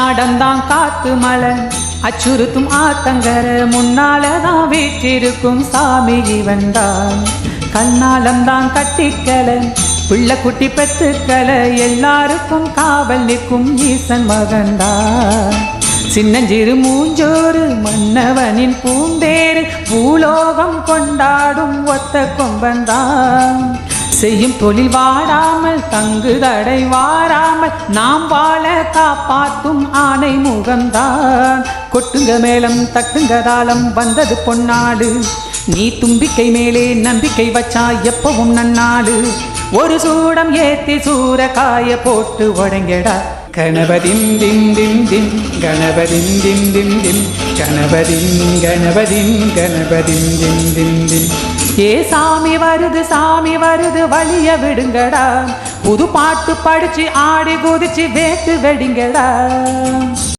கண்ணாடந்தான் காத்து மலை அச்சுறுத்தும் ஆத்தங்கர முன்னாலதான் வீற்றிருக்கும் சாமி இவன்தான். கண்ணாலந்தான் கட்டிக்கல பிள்ளை குட்டி பெத்துக்கல எல்லாருக்கும் காவல் நிற்கும் ஈசன் மகன்தான். சின்னஞ்சிறு மூஞ்சோறு மன்னவனின் பூந்தேறு பூலோகம் கொண்டாடும் ஒத்த கொம்பந்தான் செய்யும் தொழில் வாடாமல் தங்கு தடை வாராமல் நாம் வாழ காப்பாற்றும் ஆனை முகம்தான் கொட்டுங்க மேளம் தட்டுங்க தாளம் வந்தது பொன்னாடு. நீ தும்பிக்கை மேலே நம்பிக்கை வச்சா எப்பவும் நன்னாடு. ஒரு சூடம் ஏத்தி சூற காய போட்டு உடங்கடா. கணபதின் தின் தின் தின் கணபதின் தின் தின் தின் கணபதின் கணபதின் கணபதின் தின் தின் தின் ஏ சாமி வருது சாமி வருது வழிய விடுங்கடா. புது பாட்டு படிச்சு ஆடி குதிச்சு வேட்டு வெடிங்கடா.